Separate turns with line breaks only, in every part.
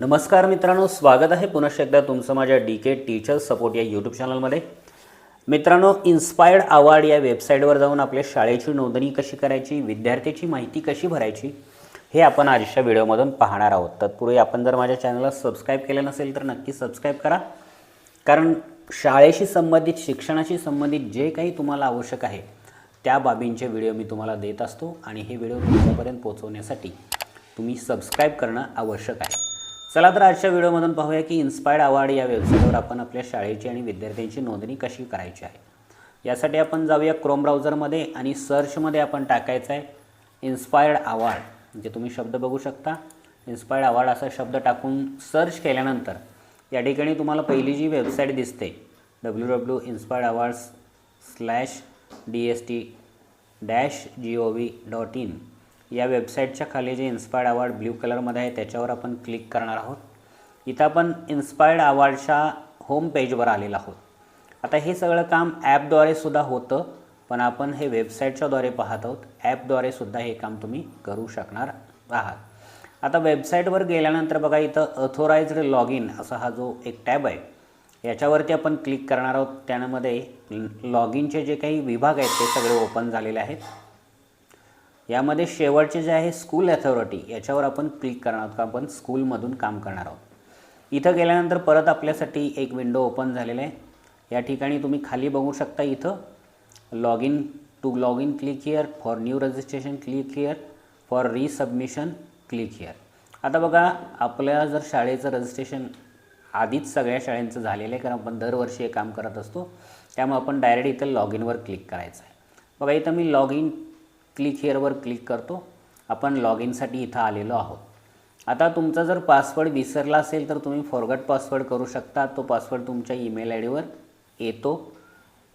नमस्कार मित्रांनो स्वागत आहे पुनश्च एकदा तुमचं माझ्या डी के टीचर्स सपोर्ट या यूट्यूब चॅनलमध्ये मित्रांनो इन्स्पायर्ड अवॉर्ड या वेबसाईटवर जाऊन आपल्या शाळेची नोंदणी कशी करायची विद्यार्थ्याची माहिती कशी भरायची हे आपण आजच्या व्हिडिओमधून पाहणार आहोत. तत्पूर्वी आपण जर माझ्या चॅनलला सबस्क्राईब केलं नसेल तर नक्की सबस्क्राईब करा. कारण शाळेशी संबंधित शिक्षणाशी संबंधित जे काही तुम्हाला आवश्यक आहे त्या बाबींचे व्हिडिओ मी तुम्हाला देत असतो. आणि हे व्हिडिओ तुमच्यापर्यंत पोहोचवण्यासाठी तुम्ही सबस्क्राईब करणं आवश्यक आहे. चला तर आजच्या व्हिडिओमधून पाहूया की इन्स्पायर्ड अवॉर्ड या वेबसाईटवर आपण आपल्या शाळेची आणि विद्यार्थ्यांची नोंदणी कशी करायची आहे. यासाठी आपण जाऊया क्रोम ब्राउझरमध्ये आणि सर्चमध्ये आपण टाकायचं आहे इन्स्पायर्ड अवॉर्ड म्हणजे तुम्ही शब्द बघू शकता. इन्स्पायर्ड अवॉर्ड असा शब्द टाकून सर्च केल्यानंतर या ठिकाणी तुम्हाला पहिली जी वेबसाईट दिसते W W inspired awards slash D S T dash G O V dot in या वेबसाईटच्या खाली जे इन्स्पायर्ड अवॉर्ड ब्ल्यू कलरमध्ये आहे त्याच्यावर आपण क्लिक करणार आहोत. इथं आपण इन्स्पायर्ड अवॉर्डच्या होम पेजवर आलेलो आहोत. आता हे सगळं काम ॲपद्वारे सुद्धा होतं पण आपण हे वेबसाईटच्याद्वारे पाहत आहोत. ॲपद्वारे सुद्धा हे काम तुम्ही करू शकणार आहात. आता वेबसाईटवर गेल्यानंतर बघा इथं अथोराइज्ड लॉग इन असा हा जो एक टॅब आहे याच्यावरती आपण क्लिक करणार आहोत. त्यामध्ये लॉग इनचे जे काही विभाग आहेत ते सगळे ओपन झालेले आहेत. यामध्ये शेवटचे जे आहे स्कूल ॲथॉरिटी याच्यावर आपण क्लिक करणार आहोत. का आपण स्कूलमधून काम करणार आहोत. इथं गेल्यानंतर परत आपल्यासाठी एक विंडो ओपन झालेला आहे. या ठिकाणी तुम्ही खाली बघू शकता इथं log in to log in click here for new registration click here for resubmission click here आता बघा आपल्या जर शाळेचं रजिस्ट्रेशन आधीच सगळ्या शाळेंचं झालेलं आहे कारण आपण दरवर्षी हे काम करत असतो त्यामुळे आपण डायरेक्ट इथं लॉग इनवर क्लिक करायचं आहे. बघा इथं मी लॉग इन क्लिक हिअरवर क्लिक करतो. आपण लॉग इनसाठी इथं आलेलो आहोत. आता तुमचा जर पासवर्ड विसरला असेल तर तुम्ही फॉरगट पासवर्ड करू शकता. तो पासवर्ड तुमच्या ईमेल आय डीवर येतो.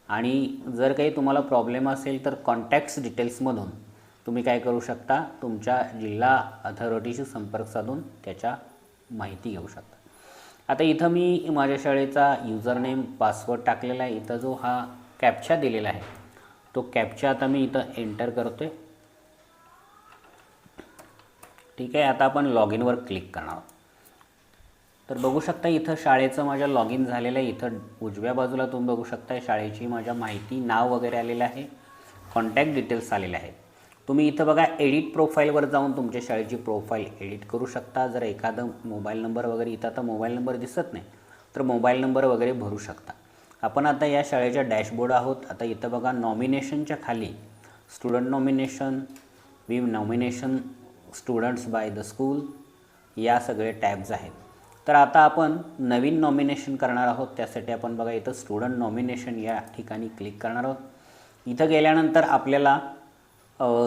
आणि जर काही तुम्हाला प्रॉब्लेम असेल तर कॉन्टॅक्ट्स डिटेल्समधून तुम्ही काय करू शकता? तुमच्या जिल्हा अथॉरिटीशी संपर्क साधून त्याच्या माहिती घेऊ शकता. आता इथं मी माझ्या शाळेचा युजर नेम पासवर्ड टाकलेला आहे. इथं जो हा कॅप्चा दिलेला आहे तो कॅप्चा आता मी इथं एंटर करतो आहे ठीक आहे आता आपण लॉग इनवर क्लिक करणार आहोत. तर बघू शकता इथं शाळेचं माझ्या लॉग इन झालेलं आहे. इथं उजव्या बाजूला तुम्ही बघू शकता शाळेची माझ्या माहिती नाव वगैरे आलेलं आहे. कॉन्टॅक्ट डिटेल्स आलेले आहेत. तुम्ही इथं बघा एडिट प्रोफाईलवर जाऊन तुमच्या शाळेची प्रोफाईल एडिट करू शकता. जर एखादं मोबाईल नंबर वगैरे इथं आता मोबाईल नंबर दिसत नाही तर मोबाईल नंबर वगैरे भरू शकता. आपण आता या शाळेच्या डॅशबोर्ड आहोत. आता इथं बघा नॉमिनेशनच्या खाली student nomination we nomination students by the school या सगळे टॅब्स आहेत. तर आता आपण नवीन नॉमिनेशन करणार आहोत. त्यासाठी आपण बघा इथं स्टुडंट नॉमिनेशन या ठिकाणी क्लिक करणार आहोत. इथं गेल्यानंतर आपल्याला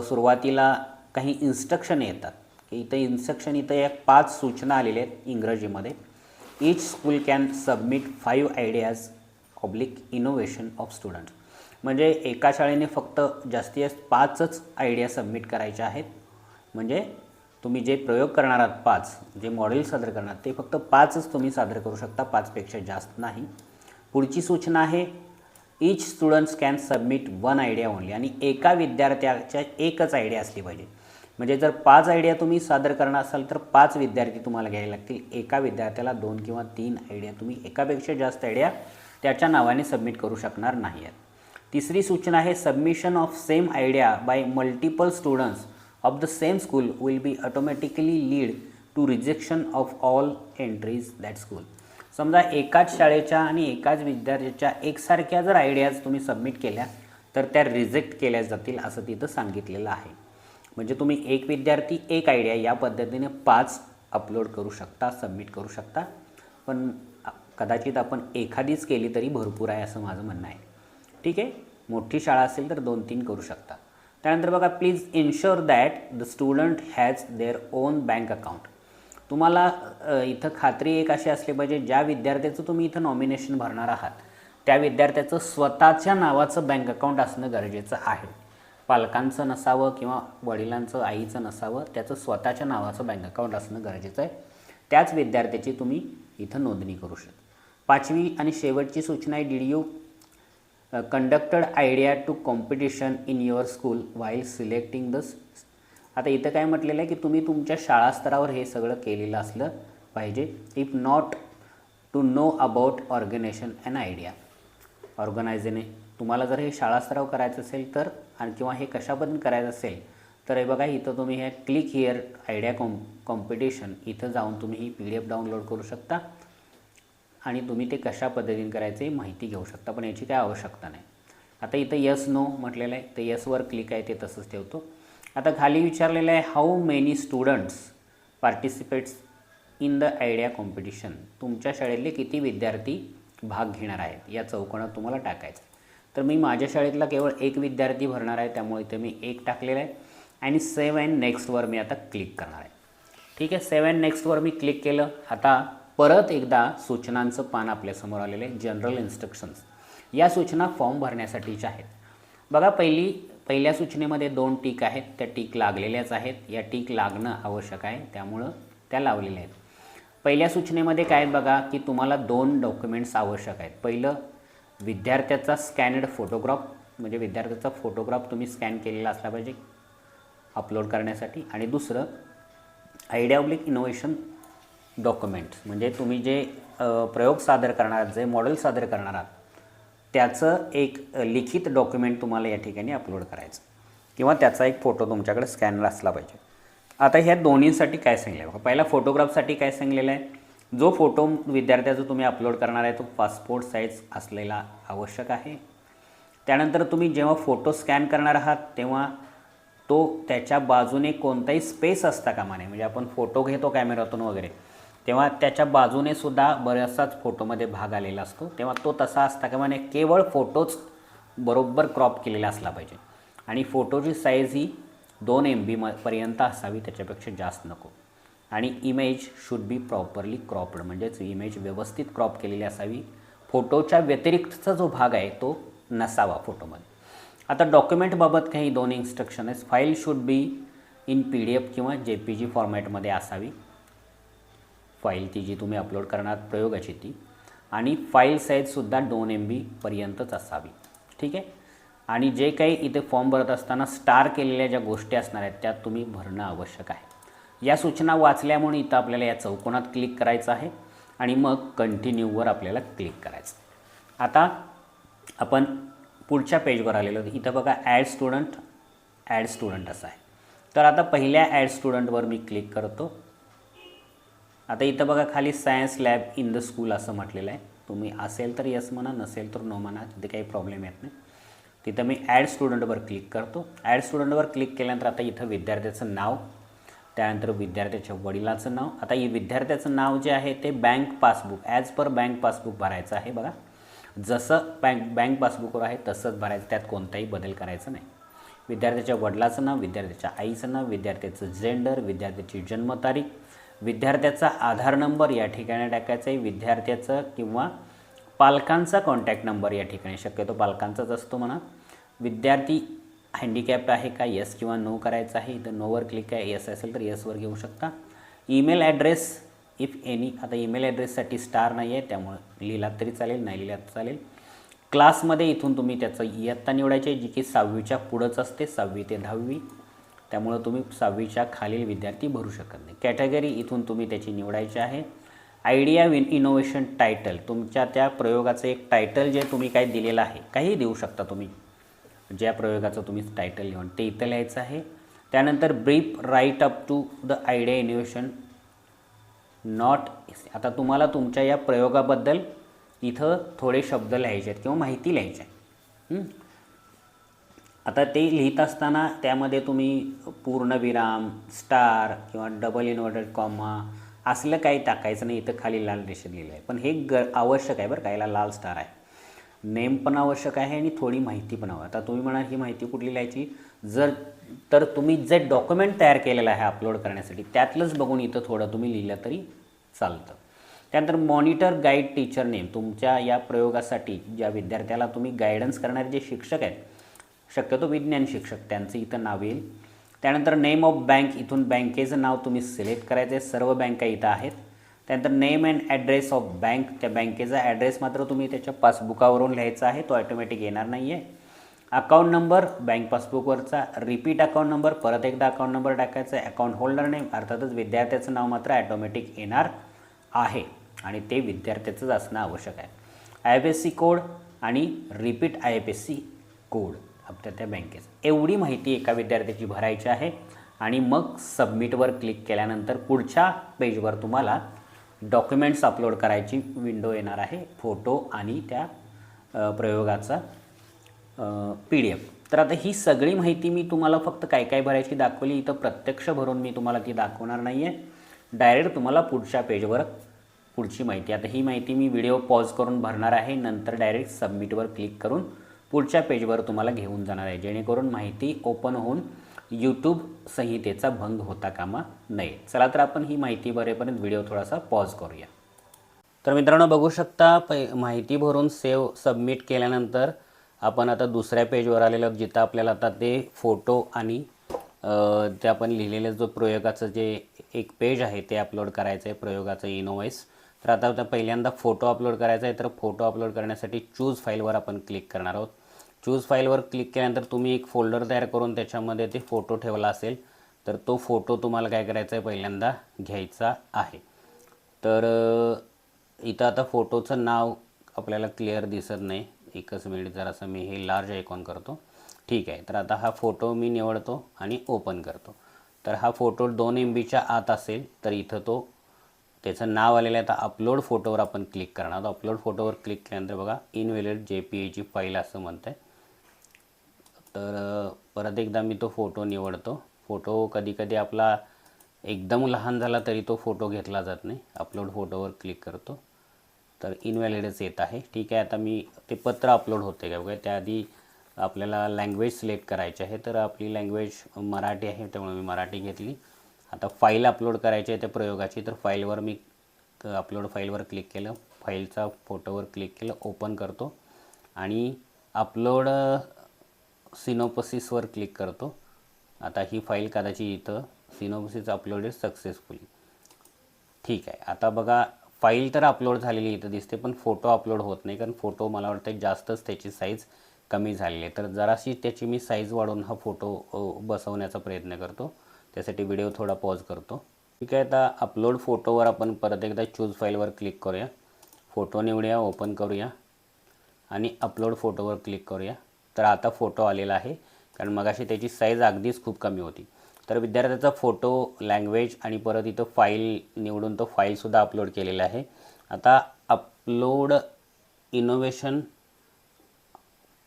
सुरुवातीला काही इन्स्ट्रक्शन येतात. की इथं इन्स्ट्रक्शन इथं एक पाच सूचना आलेल्या आहेत इंग्रजीमध्ये. Each school can submit five ideas oblique innovation of students म्हणजे एका शाळेने फक्त जास्तीत जास्त पाचच आयडिया सबमिट करायच्या आहेत. म्हणजे तुम्ही जे प्रयोग करणार आहात पाच जे मॉडेल सादर करणार ते फक्त पाचच तुम्ही सादर करू शकता पाचपेक्षा जास्त नाही. पुढची सूचना आहे each students can submit one idea only आणि एका विद्यार्थ्याच्या एकच आयडिया असली पाहिजे. म्हणजे जर पाच आयडिया तुम्ही सादर करणार असाल तर पाच विद्यार्थी तुम्हाला घ्यायला लागतील. एका विद्यार्थ्याला दोन किंवा तीन आयडिया तुम्ही एकापेक्षा जास्त आयडिया त्याच्या नावाने सबमिट करू शकणार नाही आहेत तिसरी सूचना आहे submission of same idea by multiple students of the same school will be automatically lead to rejection of all entries that school समजा एकाच शाळेच्या आणि एकाच विद्यार्थ्याच्या एकसारख्या जर आयडियाज तुम्ही सबमिट केल्या तर त्या रिजेक्ट केल्या जातील असं तिथं सांगितलेलं आहे. म्हणजे तुम्ही एक विद्यार्थी एक आयडिया या पद्धतीने पाच अपलोड करू शकता सबमिट करू शकता. पण कदाचित आपण एखादीच केली तरी भरपूर आहे असं माझं म्हणणं आहे. ठीक आहे? मोठी शाळा असेल तर दोन तीन करू शकता. त्यानंतर बघा please ensure that the student has their own bank account तुम्हाला इथं खात्री एक अशी असली पाहिजे ज्या विद्यार्थ्याचं तुम्ही इथं नॉमिनेशन भरणार आहात त्या विद्यार्थ्याचं स्वतःच्या नावाचं बँक अकाउंट असणं गरजेचं आहे. पालकांचं नसावं किंवा वडिलांचं आईचं नसावं त्याचं स्वतःच्या नावाचं बँक अकाउंट असणं गरजेचं आहे. त्याच विद्यार्थ्याची तुम्ही इथं नोंदणी करू शकता. पाचवी आणि शेवटची सूचना आहे did you conducted idea to competition in your school while selecting the आता इथं काय म्हटलेलं आहे की तुम्ही तुमच्या शाळा स्तरावर हे सगळं केलेलं असलं पाहिजे. If not to know about organisation and idea ऑर्गनायझेने तुम्हाला जर हे शाळा स्तराव करायचं असेल तर आणि किंवा हे कशाबद्दल करायचं असेल तर हे बघा इथं तुम्ही हे click here idea com competition इथं जाऊन तुम्ही ही पी डी एफ डाउनलोड करू शकता. आणि तुम्ही ते कशा पद्धतीने करायचे माहिती घेऊ शकता पण याची काय आवश्यकता नाही. आता इथं यस नो म्हटलेलं आहे. तर यसवर क्लिक आहे ते तसंच ठेवतो. आता खाली विचारलेलं आहे how many students participates in the idea competition तुमच्या शाळेतले किती विद्यार्थी भाग घेणार आहेत? या चौकोनात तुम्हाला टाकायचं तर मी माझ्या शाळेतला केवळ एक विद्यार्थी भरणार आहे त्यामुळे इथे मी एक टाकलेला आहे. आणि सेव्ह अँड नेक्स्टवर मी आता क्लिक करणार आहे. ठीक आहे सेव्ह अँड नेक्स्टवर मी क्लिक केलं. आता परत एकदा सूचनांचं पान आपल्यासमोर आलेलं आहे जनरल इन्स्ट्रक्शन्स या सूचना फॉर्म भरण्यासाठीच्या आहेत. बघा पहिली पहिल्या सूचनेमध्ये दोन टीक आहेत. त्या टीक लागलेल्याच आहेत. या टीक लागणं आवश्यक आहे. त्यामुळं त्या लावलेल्या आहेत. पहिल्या सूचनेमध्ये काय आहेत बघा की तुम्हाला दोन डॉक्युमेंट्स आवश्यक आहेत. पहिलं विद्यार्थ्याचा स्कॅनड फोटोग्राफ म्हणजे विद्यार्थ्याचा फोटोग्राफ तुम्ही स्कॅन केलेला असला पाहिजे अपलोड करण्यासाठी. आणि दुसरं आयडिया ऑब्लिक इनोव्हेशन डॉक्युमेंट्स. म्हणजे तुम्ही जे प्रयोग सादर करणार आहात जे मॉडेल सादर करणार आहात त्याचं एक लिखित डॉक्युमेंट तुम्हाला या ठिकाणी अपलोड करायचं. किंवा त्याचा एक फोटो तुमच्याकडे स्कॅनर असला पाहिजे. आता ह्या दोन्हीसाठी काय सांगलं आहे पहिला फोटोग्राफसाठी काय सांगलेलं आहे? जो फोटो विद्यार्थ्याचा तुम्ही अपलोड करणार आहे तो पासपोर्ट साईज असलेला आवश्यक आहे. त्यानंतर तुम्ही जेव्हा फोटो स्कॅन करणार आहात तेव्हा तो त्याच्या बाजूने कोणताही स्पेस असता कामा नये. म्हणजे आपण फोटो घेतो कॅमेऱ्यातून वगैरे. तेव्हा त्याच्या बाजूने सुद्धा बऱ्याचसाच फोटोमध्ये भाग आलेला असतो. तेव्हा तो तसा असता किंवा केवळ फोटोच बरोबर क्रॉप केलेला असला पाहिजे. आणि फोटोची साईज ही दोन एम बी म पर्यंत असावी त्याच्यापेक्षा जास्त नको. आणि image should be properly cropped म्हणजेच इमेज व्यवस्थित क्रॉप केलेली असावी. फोटोच्या व्यतिरिक्तचा जो भाग आहे तो नसावा फोटोमध्ये आता डॉक्युमेंटबाबत काही दोन इन्स्ट्रक्शन आहेत. File should be in P D F किंवा जे पी जी फॉर्मॅटमध्ये असावी. फाईल ती जी तुम्ही अपलोड करणार प्रयोगाची ती. आणि फाईल साईजसुद्धा दोन एम बीपर्यंतच असावी. ठीक आहे? आणि जे काही इथे फॉर्म भरत असताना स्टार केलेल्या ज्या गोष्टी असणार आहेत त्या तुम्ही भरणं आवश्यक आहे. या सूचना वाचल्यामुळे इथं आपल्याला या चौकोनात क्लिक करायचं आहे आणि मग कंटिन्यूवर आपल्याला क्लिक करायचं आता आपण पुढच्या पेजवर आलेलो इथं बघा ॲड स्टुडंट ॲड स्टुडंट असं आहे. तर आता पहिल्या ॲड स्टुडंटवर मी क्लिक करतो. आता इथं बघा खाली science lab in the school असं म्हटलेलं आहे. तुम्ही असेल तर यस म्हणा नसेल तर नो म्हणा तिथे काही प्रॉब्लेम येत नाही. तिथं मी ॲड स्टुडंटवर क्लिक करतो. ॲड स्टुडंटवर क्लिक केल्यानंतर आता इथं विद्यार्थ्याचं नाव त्यानंतर विद्यार्थ्याच्या वडिलाचं नाव. आता ही विद्यार्थ्याचं नाव जे आहे ते bank passbook as per bank passbook भरायचं आहे बघा. जसं बँक बँक पासबुकवर आहे तसंच भरायचं त्यात कोणताही बदल करायचा नाही. विद्यार्थ्याच्या वडिलाचं नाव विद्यार्थ्याच्या आईचं नाव विद्यार्थ्याचं जेंडर विद्यार्थ्याची जन्मतारीख विद्यार्थ्याचा आधार नंबर या ठिकाणी टाकायचा आहे. विद्यार्थ्याचं किंवा पालकांचा कॉन्टॅक्ट नंबर या ठिकाणी. शक्यतो पालकांचाच असतो म्हणा. विद्यार्थी हँडिकॅप्ट आहे का? येस किंवा नो करायचं आहे. इथं नोवर क्लिक आहे. येस असेल तर येसवर घेऊ शकता. ईमेल ॲड्रेस इफ एनी आता ईमेल ॲड्रेससाठी स्टार नाही आहे त्यामुळं लिहिलात तरी चालेल नाही लिहिलात चालेल. क्लासमध्ये इथून तुम्ही त्याचं इयत्ता निवडायची जी की सहावीच्या पुढंच असते सहावी ते दहावी. त्यामुळं तुम्ही सहावीच्या खालील विद्यार्थी भरू शकत नाही. कॅटेगरी इथून तुम्ही त्याची निवडायची आहे. आयडिया विन इनोव्हेशन टायटल तुमच्या त्या प्रयोगाचं एक टायटल जे तुम्ही काय दिलेलं आहे काही देऊ शकता तुम्ही. ज्या प्रयोगाचं तुम्ही टायटल लिहून ते इथं लिहायचं आहे. त्यानंतर brief write up to the idea innovation. Not आता तुम्हाला तुमच्या या प्रयोगाबद्दल इथं थोडे शब्द लिहायचे आहेत किंवा माहिती लिहायची आहे. आता ते लिहित असताना त्यामध्ये तुम्ही पूर्णविराम स्टार किंवा डबल इन्व्हर्टेड कॉमा असलं काही टाकायचं नाही इथं खाली लाल रेषेत लिहिलं आहे पण हे ग आवश्यक आहे बरं का याला लाल स्टार आहे. नेम पण आवश्यक आहे आणि थोडी माहिती पण हवं. आता तुम्ही म्हणाल ही माहिती कुठली लिहायची? जर तर तुम्ही जे डॉक्युमेंट तयार केलेलं आहे अपलोड करण्यासाठी त्यातलंच बघून इथं थोडं तुम्ही लिहिलं तरी चालतं. त्यानंतर मॉनिटर गाईड टीचर नेम. तुमच्या या प्रयोगासाठी ज्या विद्यार्थ्याला तुम्ही गायडन्स करणारे जे शिक्षक आहेत शक्यतो विज्ञान शिक्षक त्यांचं इथं नाव येईल. त्यानंतर नेम ऑफ बँक इथून बँकेचं नाव तुम्ही सिलेक्ट करायचं आहे सर्व बँका इथं आहेत. त्यानंतर name and address of bank त्या बँकेचा ॲड्रेस मात्र तुम्ही त्याच्या पासबुकावरून लिहायचा आहे. तो ऑटोमॅटिक येणार नाही आहे अकाउंट नंबर बँक पासबुकवरचा रिपीट अकाउंट नंबर परत एकदा अकाउंट नंबर टाकायचा आहे. अकाउंट होल्डर नेम अर्थातच विद्यार्थ्याचं नाव मात्र ॲटोमॅटिक येणार आहे. आणि ते विद्यार्थ्याचंच असणं आवश्यक आहे. I F S C code आणि repeat I F S C code आपल्या त्या बँकेचं एवढी माहिती एका विद्यार्थ्याची भरायची आहे आणि मग सबमिटवर क्लिक केल्यानंतर पुढच्या पेजवर तुम्हाला डॉक्युमेंट्स अपलोड करायची विंडो येणार आहे फोटो आणि त्या प्रयोगाचा पी डी एफ. तर आता ही सगळी माहिती मी तुम्हाला फक्त काय काय भरायची दाखवली इथं प्रत्यक्ष भरून मी तुम्हाला ती दाखवणार नाही आहे डायरेक्ट तुम्हाला पुढच्या पेजवर पुढची माहिती. आता ही माहिती मी व्हिडिओ पॉज करून भरणार आहे नंतर डायरेक्ट सबमिटवर क्लिक करून पुढच्या पेजवर तुम्हाला घेऊन जाणार आहे. जेणेकरून माहिती ओपन होऊन यूट्यूब संहितेचा भंग होता कामा नये. चला तर आपण ही माहिती भरेपर्यंत व्हिडिओ थोडासा पॉज करूया. तर मित्रांनो बघू शकता पै माहिती भरून सेव सबमिट केल्यानंतर आपण आता दुसऱ्या पेजवर आलेलो जिथं आपल्याला आता ते फोटो आणि ते आपण लिहिलेलं जो प्रयोगाचं जे एक पेज आहे ते अपलोड करायचं आहे प्रयोगाचं इनोवाईस तर आता आता पहिल्यांदा फोटो अपलोड करायचा आहे तर फोटो अपलोड करण्यासाठी चूज फाईलवर आपण क्लिक करणार आहोत. चूज फाईलवर क्लिक केल्यानंतर तुम्ही एक फोल्डर तयार करून त्याच्यामध्ये ते फोटो ठेवला असेल तर तो फोटो तुम्हाला काय करायचा आहे? पहिल्यांदा घ्यायचा आहे. तर इथं आता फोटोचं नाव आपल्याला क्लिअर दिसत नाही. एकच मिनिट जरासं मी हे लार्ज आयकॉन करतो. ठीक आहे तर आता हा फोटो मी निवडतो आणि ओपन करतो. तर हा फोटो दोन एम बीच्या आत असेल तर इथं तो त्याचं नाव आलेलं आहे. आता अपलोड फोटोवर आपण क्लिक करणार आहोत. अपलोड फोटोवर क्लिक केल्यानंतर बघा इनव्हॅलिड जे पी एची फाईल असं म्हणतं आहे तर परत एकदा मी तो फोटो निवडतो. फोटो कधीकधी आपला एकदम लहान झाला तरी तो फोटो घेतला जात नाही. अपलोड फोटोवर क्लिक करतो. तर इनव्हॅलिडच येत आहे. ठीक आहे आता मी ते पत्र अपलोड होते का बघा त्याआधी आपल्याला लँग्वेज सिलेक्ट करायची आहे. तर आपली लँग्वेज मराठी आहे त्यामुळे मी मराठी घेतली. आता फाईल अपलोड करायची आहे त्या प्रयोगाची तर फाईलवर मी अपलोड फाईलवर क्लिक केलं. फाईलचा फोटोवर क्लिक केलं ओपन करतो. आणि अपलोड सिनोपसिसवर क्लिक करतो. आता ही फाईल कदाचित इथं सिनोपसिस अपलोडेड सक्सेसफुली ठीक आहे. आता बघा फाईल तर अपलोड झालेली इथं दिसते पण फोटो अपलोड होत नाही कारण फोटो मला वाटतं जास्तच त्याची साईज कमी झालेली आहे. तर जराशी त्याची मी साईज वाढवून हा फोटो बसवण्याचा प्रयत्न करतो. त्यासाठी व्हिडिओ थोडा पॉज करतो. ठीक आहे आता अपलोड फोटोवर आपण परत एकदा चूज फाईलवर क्लिक करूया. फोटो निवडूया ओपन करूया. आणि अपलोड फोटोवर क्लिक करूया. तर आता फोटो आलेला आहे. कारण मगाशी त्याची साईज अगदीच खूप कमी होती. तर विद्यार्थ्याचा फोटो लँग्वेज आणि परत इथं फाईल निवडून तो फाईलसुद्धा अपलोड केलेला आहे. आता अपलोड इनोव्हेशन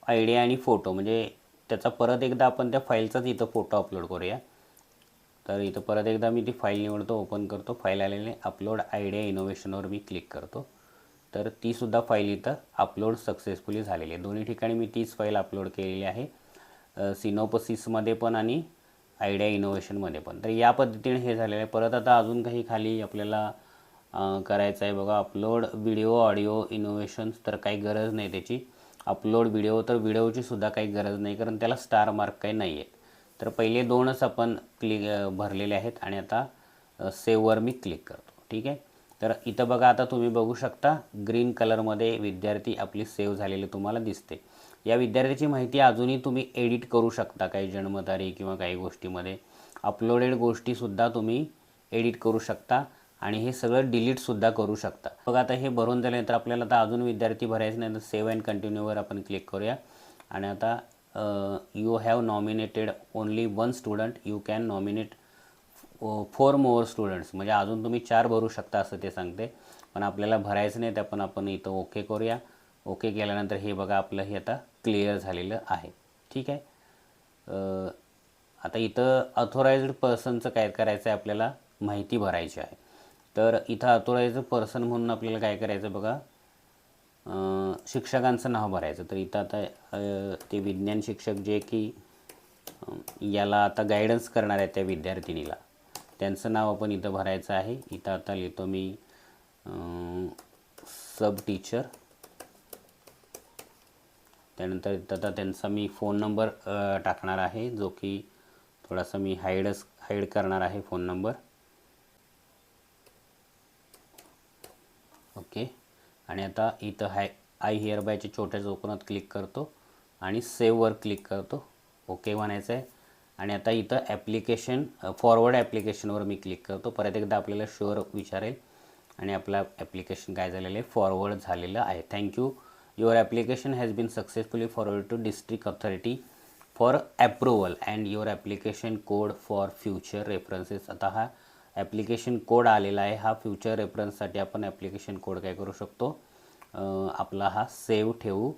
आयडिया आणि फोटो म्हणजे त्याचा परत एकदा आपण त्या फाईलचाच इथं फोटो अपलोड करूया. तर इथं परत एकदा मी ती फाईल निवडतो ओपन करतो फाईल आलेली अपलोड आयडिया इनोव्हेशनवर मी क्लिक करतो. तर तीसुद्धा फाईल इथं अपलोड सक्सेसफुली झालेली आहे. दोन्ही ठिकाणी मी तीच फाईल अपलोड केलेली आहे. सिनोपसिसमध्ये पण आणि आयडिया इनोव्हेशनमध्ये पण. तर या पद्धतीने हे झालेलं आहे. परत आता अजून काही खाली आपल्याला करायचं आहे बघा. अपलोड व्हिडिओ ऑडिओ इनोव्हेशन्स तर काही गरज नाही त्याची. अपलोड व्हिडिओ तर व्हिडिओची सुद्धा काही गरज नाही कारण त्याला स्टार मार्क काही नाही आहेत. तर पहिले दोनच आपण क्लिक भरलेले आहेत आणि आता सेववर मी क्लिक करतो. ठीक आहे? तर इथं बघा आता तुम्ही बघू शकता ग्रीन कलरमध्ये विद्यार्थी आपली सेव्ह झालेली तुम्हाला दिसते. या विद्यार्थ्याची माहिती अजूनही तुम्ही एडिट करू शकता काही जन्मतारीख किंवा काही गोष्टीमध्ये. अपलोडेड गोष्टीसुद्धा तुम्ही एडिट करू शकता आणि हे सगळं डिलीटसुद्धा करू शकता. बघा आता हे भरून झाल्यानंतर आपल्याला आता अजून विद्यार्थी भरायचे नाही तर सेव्ह अँड कंटिन्यूवर आपण क्लिक करूया. आणि आता you have nominated only one student you can nominate four more students म्हणजे अजून तुम्ही चार भरू शकता असं ते सांगते. पण आपल्याला भरायचं नाही ते पण आपण इथं ओके करूया. ओके केल्यानंतर हे बघा आपलं हे आता क्लिअर झालेलं आहे. ठीक आहे? आता इथं अथोराइज्ड पर्सनचं काय करायचं आहे आपल्याला माहिती भरायची आहे. तर इथं अथोराइज्ड पर्सन म्हणून आपल्याला काय करायचं बघा? शिक्षकांचं नाव भरायचं. तर इथं आता ते विज्ञान शिक्षक जे की याला आता गायडन्स करणार आहे त्या विद्यार्थिनीला. त्यांचं नाव आपण इथं भरायचं आहे. इथं आता लिहितो मी सब टीचर त्यानंतर इथं आता त्यांचा मी फोन नंबर टाकणार आहे जो की थोडासा मी हाईडच हाईड करणार आहे फोन नंबर ओके आणि आता इथं हाय आय हिअर बायच्या छोट्या चौकोनात क्लिक करतो आणि सेव्हवर क्लिक करतो. ओके म्हणायचं आहे आणि आता इथं ॲप्लिकेशन फॉरवर्ड ॲप्लिकेशनवर मी क्लिक करतो. परत एकदा आपल्याला शुअर विचारेल. आणि आपला ॲप्लिकेशन काय झालेलं आहे? फॉरवर्ड झालेलं आहे. Thank you your application has been successfully forward to district authority for approval and your application code for future references आता हा ॲप्लिकेशन कोड आलेला आहे. हा फ्युचर रेफरन्ससाठी आपण ॲप्लिकेशन कोड काय करू शकतो? आपला हा सेव्ह ठेवू.